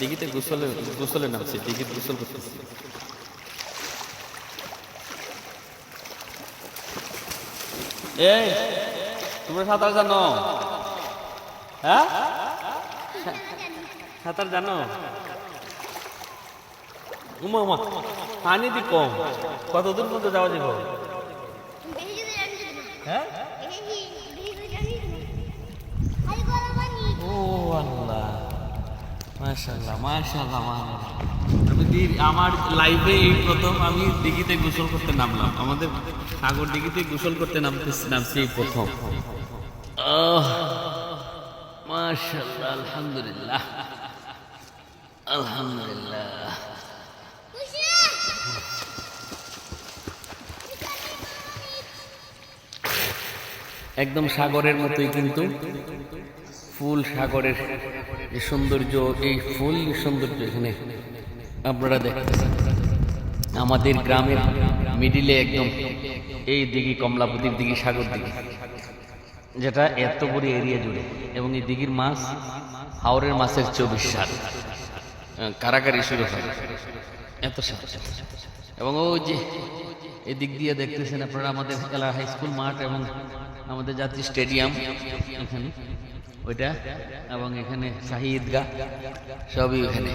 দিঘিতে গোসলে গোসলে নামছি দিঘিতে গোসল করতেছি। এই তোমরা সাঁতার জানো? হ্যাঁ? সাঁতার জানো? উমা উমা পানি দি কম। কত দূর পর্যন্ত যাওয়া যাবে? হ্যাঁ? মাশাআল্লাহ মাশাআল্লাহ। মাশাআল্লাহ আমি আমার লাইফে এই প্রথম আমি দিঘিতে গোসল করতে নামলাম। আমাদের সাগর দিঘিতে গোসল করতে নামতে নামছি এই প্রথম। মাশাআল্লাহ আলহামদুলিল্লাহ। আলহামদুলিল্লাহ। একদম সাগরের মতোই কিন্তু। ফুল সাগরের যে সৌন্দর্য, এই ফুল সৌন্দর্য এখানে আপনারা দেখতেছেন। আমাদের গ্রামের মিডিলে একদম এই দিঘি কমলাপতির দিঘি, সাগর দিঘি, যেটা এত বড় এরিয়া জুড়ে। এবং এই দিঘির মাছ হাওরের মাছের চব্বিশ সাল কারাকারি শুরু হয়। এত এবং ওই যে এদিক দিয়ে দেখতেছেন আপনারা আমাদের হাই স্কুল মাঠ এবং আমাদের জাতীয় স্টেডিয়াম এখানে ওইটা এবং এখানে শাহি সবই এখানে